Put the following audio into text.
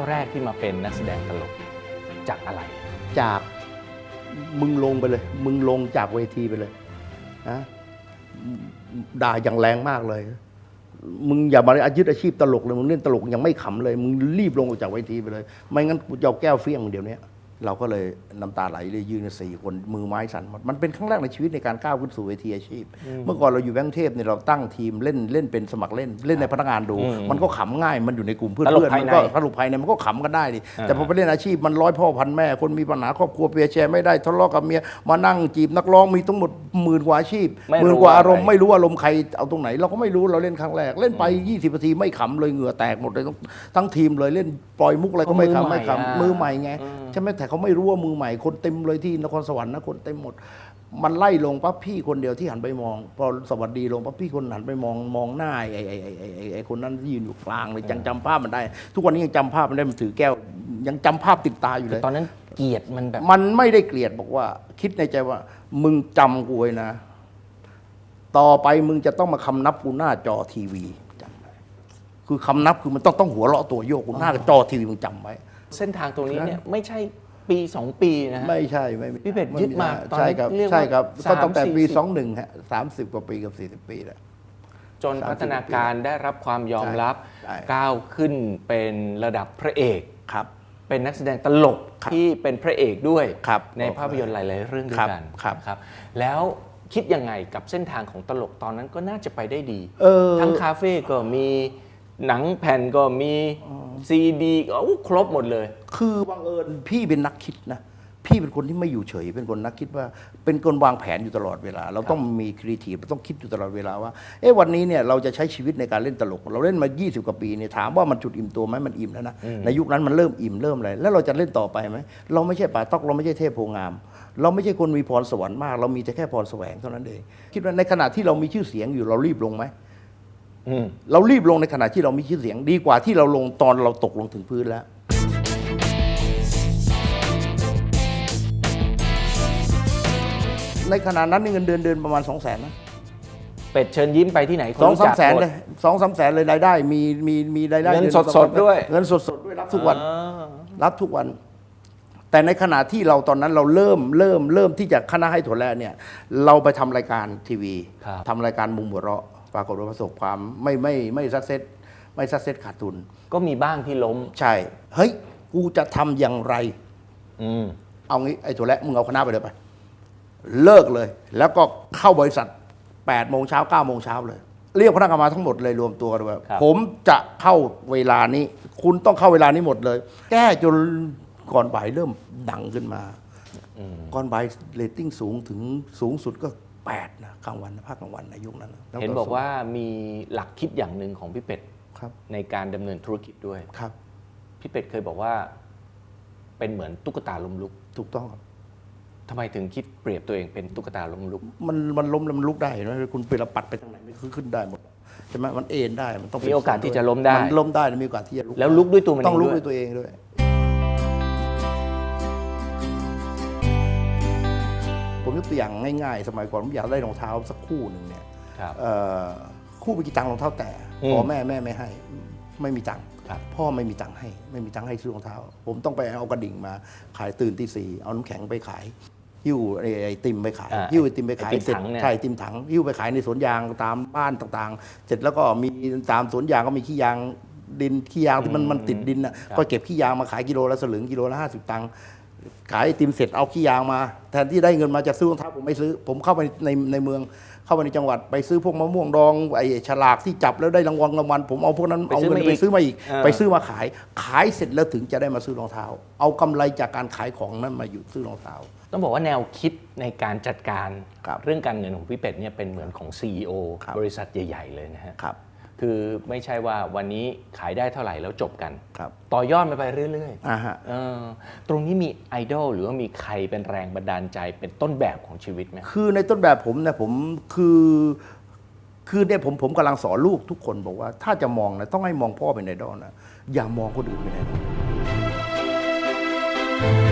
าวแรกที่มาเป็นนักแสดงตลกจากอะไร จากมึงลงไปเลย มึงลงจากเวทีไปเลยนะด่าอย่างแรงมากเลย มึงอย่ามาอายึดอาชีพตลกเลย มึงเล่นตลกยังไม่ขำเลย มึงรีบลงออกจากเวทีไปเลย ไม่งั้นกูจะเอาแก้วเฟี้ยงมึงเดี๋ยวนี้ เราก็เลยน้ำตาไหลเลยยืนกันสี่คนมือไม้สั่นหมดมันเป็นครั้งแรกในชีวิตในการก้าวขึ้นสู่เวทีอาชีพ เมื่อก่อนเราอยู่แบงค์เทพเนี่ยเราตั้งทีมเล่นเล่นเป็นสมัครเล่นเล่นในพนักงานดูอืมมันก็ขำง่ายมันอยู่ในกลุ่มเพื่อนตลกเพื่อนภายมันในก็สรุปภายในมันก็ขำกันได้ดิอ่าแต่พอไปเล่นอาชีพมันร้อยพ่อพันแม่คนมีปัญหาครอบครัวเปียร์แชร์ไม่ได้ทะเลาะกับเมียมานั่งจีบนักร้องมีทั้งหมดหมื่นกว่าอาชีพไม่หมื่นรู้กว่าอารมณ์อะไรไม่รู้อารมณ์ใครเอาตรงไหน เราก็ไม่รู้เราเล่นครั้งแรกเล่นไป 20นาทีไม่ขำเลยเหงื่อแตกหมดเลยทั้งทั้งทีมเลยเล่นปล่อยมุกอะไรก็ไม่ก็มือขำไม่ใหม่อะขำมือใหม่ไงอืมใช่ไหมแต่เขาไม่รู้ว่ามือใหม่คนเต็มเลยที่นครสวรรค์นะคนเต็มหมด มันไล่ลงปั๊บพี่คนเดียวที่หันไปมอง พอสวัสดีลงปั๊บพี่คนหันไปมองมองหน้าไอ้ไอ้ไอ้ไอ้ไอ้ไอ้คนนั้นที่ยืนอยู่กลางเลยยังจำภาพมันได้ ทุกวันนี้ยังจำภาพมันได้มันถือแก้ว ยังจำภาพติดตาอยู่เลย ตอนนั้นเกลียดมันแบบมันไม่ได้เกลียดบอกว่า คิดในใจว่า มึงจำกูไว้นะ ต่อไปมึงจะต้องมาคำนับกูหน้าจอทีวีจำไว้คือคำนับคือมันต้องต้องหัวเราะตัวโยกกูหน้าจอทีวีมึงจำไว้ เส้นทางตรงนี้เนี่ยไม่ใช่ ปีสองปีนะฮะ ไม่ใช่ไม่ไม่พี่เป็ดยึดมาตอนนั้นใช่ครับเรียกว่าใช่ครับก็ตั้งแต่ปี30สองหนึ่งฮะสามสิบกว่าปีกับสี่สิบปีแล้ว จนพัฒนาการได้รับความยอมรับใช่ ก้าวขึ้นเป็นระดับพระเอก ครับ เป็นนักแสดงตลกครับที่เป็นพระเอกด้วย ครับในภาพยนตร์หลาย ๆ เรื่องด้วครับยกันครับนะครับ แล้วคิดยังไงกับเส้นทางของตลกตอนนั้นก็น่าจะไปได้ดี เออ ทั้งคาเฟ่ก็มี หนังแผ่นก็มีซีดีก็อู้ครบหมดเลย คือบังเอิญพี่เป็นนักคิดนะ พี่เป็นคนที่ไม่อยู่เฉย เป็นคนนักคิดว่า เป็นคนวางแผนอยู่ตลอดเวลา เราต้องมีครีเอทีฟเราต้องคิดอยู่ตลอดเวลาว่า เอ๊ะวันนี้เนี่ยเราจะใช้ชีวิตในการเล่นตลก เราเล่นมา 20 กว่าปีเนี่ยถามว่ามันจุดอิ่มตัวไหมมันอิ่มแล้วนะ ในยุคนั้นมันเริ่มอิ่มเริ่มอะไร แล้วเราจะเล่นต่อไปไหม เราไม่ใช่ป่าตอกเราไม่ใช่เทพโพงาม เราไม่ใช่คนมีพรสวรรค์มาก เรามีแต่แค่พรแสวงเท่านั้นเอง คิดว่าในขณะที่เรามีชื่อเสียงอยู่เรารีบลงไหมอืม เรารีบลงในขณะที่เรามีชื่อเสียงดีกว่าที่เราลงตอนเราตกลงถึงพื้นแล้วในขณะนั้นนี่เงินเดือนเดือนประมาณ2 0 0 0 0นนะเป็ดเชิญยิ้มไปที่ไหนคนสองรู้สาจัมกแสนหมดเลยสองสามแสนเลยรายได้มีมีมีรายได้เงินดือสดๆด้วยเงินสดสดๆด้วยรับทุกวัน อ่ารับทุกวัน แต่ในขณะที่เราตอนนั้นเราเริ่มเริ่มเริ่มที่จะคณะให้ถั่วแลเนี่ย เราไปทำรายการทีวีครับ ทำรายการมุมหัวเราะ ปรากฏว่าประสบความไม่ไม่ไม่สักเซตไม่สักเซตขาดทุน ก็มีบ้างที่ล้ม ใช่ เฮ้ย กูจะทำอย่างไร อืม เอางี้ไอ้ถั่วแระมึงเอาคณะไปเลยไป เลิกเลย แล้วก็เข้าบริษัท8โมงเช้า9โมงเช้าเลย เรียกพนักงานมาทั้งหมดเลยรวมตัวกันว่าครับ ผมจะเข้าเวลานี้ คุณต้องเข้าเวลานี้หมดเลย แก้จนก่อนบ่ายเริ่มดังขึ้นมา ก่อนบ่ายเรตติ้งสูงถึงสูงสุดก็ 8นะกลางวันนะภาคกลางวันในยุคนั้นะเห็นบอกว่ามีหลักคิดอย่างหนึ่งของพี่เป็ดครับในการดำเนินธุรกิจด้วยครับ พี่เป็ดเคยบอกว่า เป็นเหมือนตุ๊กตาล้มลุกถูกต้องครับทำไมถึงคิดเปรียบตัวเองเป็นตุ๊กตาล้มลุก มันมันล้มแล้วมันลุกได้เห็นะคุณเปรปัดไปทางไหนมันขึ้นได้หมดใช่ไหมมันเอ็นได้มันต้องมีโอกาสที่จะล้มได้มันล้มได้มีโอกาสที่จะลุกแล้วลุกด้วยตัวมันเองต้องลุกด้วยด้วยตัวเองด้วย กตัวอย่างง่ายๆ สมัยก่อนผมอยากได้รองเท้าสักคู่หนึ่งเนี่ยครับเอ่อคู่ไปกี่ตังค์รองเท้าแตะอืมพอแม่แม่ไม่ให้ไม่มีตังค์ครับพ่อไม่มีตังค์ให้ ไม่มีตังค์ให้ซื้อรองเท้า ผมต้องไปเอากระดิ่งมาขายตื่นตีสี่เอาน้ำแข็งไปขายหิ้วไอ้ไอติมไปขายอ่าหิ้วไอติมไปขายไอติมเสร็จถังเนี่ยใช่ไอติมถังหิ้วไปขายในสวนยางตามบ้านต่างๆ เสร็จแล้วก็มีตามสวนยางก็มีขี้ยางดินขี้ยางที่มันมันติดดินอะก็เก็บขี้ยางมาขายกิโลละสลึงกิโลละห้าสิบตังค์ ขายไอติมเสร็จเอาขี้ยางมา แทนที่ได้เงินมาจะซื้อรองเท้าผมไม่ซื้อ ผมเข้าไปในในเมือง เข้าไปในจังหวัดไปซื้อพวกมะม่วงดองไอ้ฉลากที่จับแล้วได้รางวัลรางวัลผมเอาพวกนั้นไปเอาซื้อเงินมาอีกไปซื้อมาอีกอ่าไปซื้อมาขาย ขายเสร็จแล้วถึงจะได้มาซื้อรองเท้า เอากำไรจากการขายของนั้นมาอยู่ซื้อรองเท้า ต้องบอกว่าแนวคิดในการจัดการครับเรื่องการเงินของพี่เป็ดเนี่ยเป็นเหมือนของ CEO ครับบริษัทใหญ่ ๆ เลยนะฮะ ครับคือไม่ใช่ว่าวันนี้ขายได้เท่าไหร่แล้วจบกันครับต่อยอดไปไปเรื่อยอ่าฮะ ๆเออตรงนี้มีไอดอลหรือว่ามีใครเป็นแรงบันดาลใจเป็นต้นแบบของชีวิตไหม คือในต้นแบบผมเนี่ยผมคือคือเนี่ยผมผมกำลังสอนลูกทุกคนบอกว่า ถ้าจะมองนะต้องให้มองพ่อเป็นไอดอลนะอย่ามองคนอื่นเป็นไอดอล